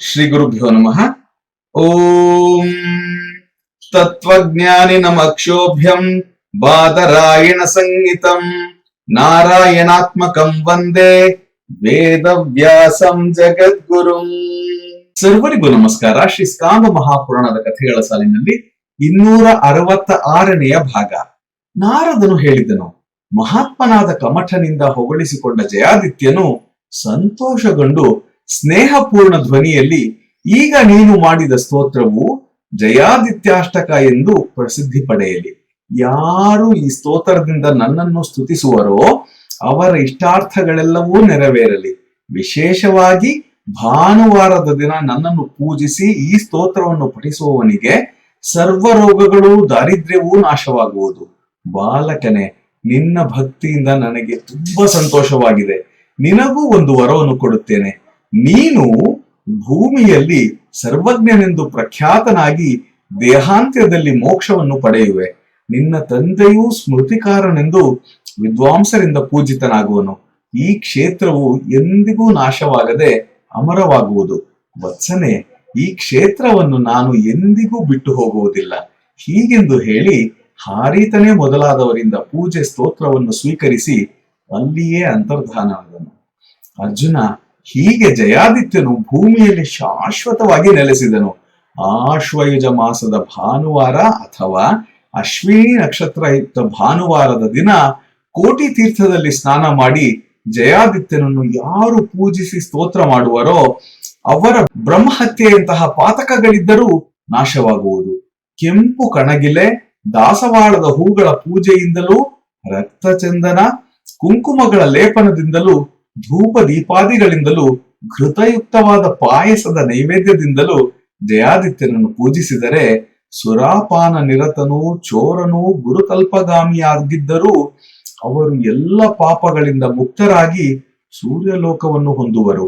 ಶ್ರೀ ಗುರುಭ್ಯೋ ನಮಃ. ಓಂ ತತ್ವಜ್ಞಾನಿ ನಮಕ್ಷೋಭ್ಯಂ ಬಾದರಾಯಣ ಸಂಗೀತಂ ನಾರಾಯಣಾತ್ಮಕಂ ವಂದೇ ವೇದವ್ಯಾಸಂ ಜಗದ್ಗುರುಂ. ಸರ್ವರಿಗೂ ನಮಸ್ಕಾರ. ಶ್ರೀ ಸ್ಕಾಂದ ಮಹಾಪುರಾಣದ ಕಥೆಗಳ ಸಾಲಿನಲ್ಲಿ ಇನ್ನೂರ ಅರವತ್ತ ಆರನೆಯ ಭಾಗ. ನಾರದನು ಹೇಳಿದನು, ಮಹಾತ್ಮನಾದ ಕಮಠನಿಂದ ಹೊಗಳಿಸಿಕೊಂಡ ಜಯಾದಿತ್ಯನು ಸಂತೋಷಗೊಂಡು ಸ್ನೇಹಪೂರ್ಣ ಧ್ವನಿಯಲ್ಲಿ ಈಗ ನೀನು ಮಾಡಿದ ಸ್ತೋತ್ರವು ಜಯಾದಿತ್ಯಾಷ್ಟಕ ಎಂದು ಪ್ರಸಿದ್ಧಿ ಪಡೆಯಲಿ. ಯಾರು ಈ ಸ್ತೋತ್ರದಿಂದ ನನ್ನನ್ನು ಸ್ತುತಿಸುವರೋ ಅವರ ಇಷ್ಟಾರ್ಥಗಳೆಲ್ಲವೂ ನೆರವೇರಲಿ. ವಿಶೇಷವಾಗಿ ಭಾನುವಾರದ ದಿನ ನನ್ನನ್ನು ಪೂಜಿಸಿ ಈ ಸ್ತೋತ್ರವನ್ನು ಪಠಿಸುವವನಿಗೆ ಸರ್ವ ರೋಗಗಳು ದಾರಿದ್ರ್ಯವೂ ನಾಶವಾಗುವುದು. ಬಾಲಕನೇ, ನಿನ್ನ ಭಕ್ತಿಯಿಂದ ನನಗೆ ತುಂಬಾ ಸಂತೋಷವಾಗಿದೆ. ನಿನಗೂ ಒಂದು ವರವನ್ನು ಕೊಡುತ್ತೇನೆ. ನೀನು ಭೂಮಿಯಲ್ಲಿ ಸರ್ವಜ್ಞನೆಂದು ಪ್ರಖ್ಯಾತನಾಗಿ ದೇಹಾಂತ್ಯದಲ್ಲಿ ಮೋಕ್ಷವನ್ನು ಪಡೆಯುವೆ. ನಿನ್ನ ತಂದೆಯೂ ಸ್ಮೃತಿಕಾರನೆಂದು ವಿದ್ವಾಂಸರಿಂದ ಪೂಜಿತನಾಗುವನು. ಈ ಕ್ಷೇತ್ರವು ಎಂದಿಗೂ ನಾಶವಾಗದೆ ಅಮರವಾಗುವುದು. ವತ್ಸನೆ, ಈ ಕ್ಷೇತ್ರವನ್ನು ನಾನು ಎಂದಿಗೂ ಬಿಟ್ಟು ಹೋಗುವುದಿಲ್ಲ. ಹೀಗೆಂದು ಹೇಳಿ ಹಾರೀತನೇ ಮೊದಲಾದವರಿಂದ ಪೂಜೆ ಸ್ತೋತ್ರವನ್ನು ಸ್ವೀಕರಿಸಿ ಅಲ್ಲಿಯೇ ಅಂತರ್ಧಾನವಾದನು. ಅರ್ಜುನ ಹೀಗೆ ಜಯಾದಿತ್ಯನು ಭೂಮಿಯಲ್ಲಿ ಶಾಶ್ವತವಾಗಿ ನೆಲೆಸಿದನು. ಆಶ್ವಯುಜ ಮಾಸದ ಭಾನುವಾರ ಅಥವಾ ಅಶ್ವಿನಿ ನಕ್ಷತ್ರಯುಕ್ತ ಭಾನುವಾರದ ದಿನ ಕೋಟಿ ತೀರ್ಥದಲ್ಲಿ ಸ್ನಾನ ಮಾಡಿ ಜಯಾದಿತ್ಯನನ್ನು ಯಾರು ಪೂಜಿಸಿ ಸ್ತೋತ್ರ ಮಾಡುವರೋ ಅವರ ಬ್ರಹ್ಮಹತ್ಯೆಯಂತಹ ಪಾತಕಗಳಿದ್ದರೂ ನಾಶವಾಗುವುದು. ಕೆಂಪು ಕಣಗಿಲೆ, ದಾಸವಾಳದ ಹೂಗಳ ಪೂಜೆಯಿಂದಲೂ ರಕ್ತಚಂದನ, ಕುಂಕುಮಗಳ ಲೇಪನದಿಂದಲೂ ಧೂಪ ದೀಪಾದಿಗಳಿಂದಲೂ ಘೃತಯುಕ್ತವಾದ ಪಾಯಸದ ನೈವೇದ್ಯದಿಂದಲೂ ಜಯಾದಿತ್ಯನನ್ನು ಪೂಜಿಸಿದರೆ ಸುರಾಪಾನ ನಿರತನೂ ಚೋರನೂ ಗುರುಕಲ್ಪಗಾಮಿಯಾಗಿದ್ದರೂ ಅವರು ಎಲ್ಲ ಪಾಪಗಳಿಂದ ಮುಕ್ತರಾಗಿ ಸೂರ್ಯಲೋಕವನ್ನು ಹೊಂದುವರು.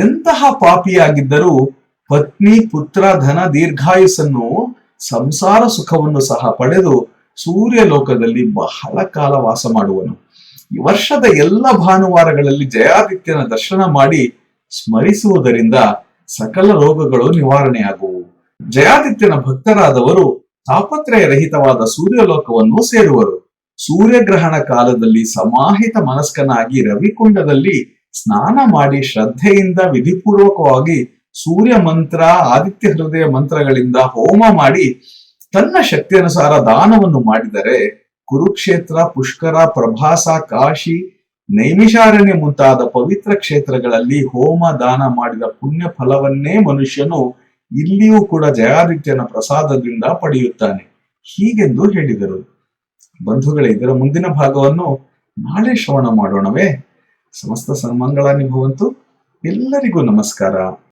ಎಂತಹ ಪಾಪಿಯಾಗಿದ್ದರೂ ಪತ್ನಿ, ಪುತ್ರ, ಧನ, ದೀರ್ಘಾಯುಸ್ಸನ್ನು ಸಂಸಾರ ಸುಖವನ್ನು ಸಹ ಪಡೆದು ಸೂರ್ಯಲೋಕದಲ್ಲಿ ಬಹಳ ಕಾಲ ವಾಸ ಮಾಡುವನು. ವರ್ಷದ ಎಲ್ಲ ಭಾನುವಾರಗಳಲ್ಲಿ ಜಯಾದಿತ್ಯನ ದರ್ಶನ ಮಾಡಿ ಸ್ಮರಿಸುವುದರಿಂದ ಸಕಲ ರೋಗಗಳು ನಿವಾರಣೆಯಾಗುವು. ಜಯಾದಿತ್ಯನ ಭಕ್ತರಾದವರು ತಾಪತ್ರಯ ರಹಿತವಾದ ಸೂರ್ಯಲೋಕವನ್ನು ಸೇರುವರು. ಸೂರ್ಯಗ್ರಹಣ ಕಾಲದಲ್ಲಿ ಸಮಾಹಿತ ಮನಸ್ಕನಾಗಿ ರವಿಕುಂಡದಲ್ಲಿ ಸ್ನಾನ ಮಾಡಿ ಶ್ರದ್ಧೆಯಿಂದ ವಿಧಿಪೂರ್ವಕವಾಗಿ ಸೂರ್ಯ ಮಂತ್ರ, ಆದಿತ್ಯ ಹೃದಯ ಮಂತ್ರಗಳಿಂದ ಹೋಮ ಮಾಡಿ ತನ್ನ ಶಕ್ತಿಯನುಸಾರ ದಾನವನ್ನು ಮಾಡಿದರೆ ಕುರುಕ್ಷೇತ್ರ, ಪುಷ್ಕರ, ಪ್ರಭಾಸ, ಕಾಶಿ, ನೈಮಿಷಾರಣ್ಯ ಮುಂತಾದ ಪವಿತ್ರ ಕ್ಷೇತ್ರಗಳಲ್ಲಿ ಹೋಮ ದಾನ ಮಾಡಿದ ಪುಣ್ಯ ಫಲವನ್ನೇ ಮನುಷ್ಯನು ಇಲ್ಲಿಯೂ ಕೂಡ ಜಯಾದಿತ್ಯನ ಪ್ರಸಾದದಿಂದ ಪಡೆಯುತ್ತಾನೆ. ಹೀಗೆಂದು ಹೇಳಿದರು. ಬಂಧುಗಳೇ, ಇದರ ಮುಂದಿನ ಭಾಗವನ್ನು ನಾಳೆ ಶ್ರವಣ ಮಾಡೋಣವೇ. ಸಮಸ್ತ ಸನ್ಮಂಗಳಾನಿ ನಿಭವಂತು ಎಲ್ಲರಿಗೂ ನಮಸ್ಕಾರ.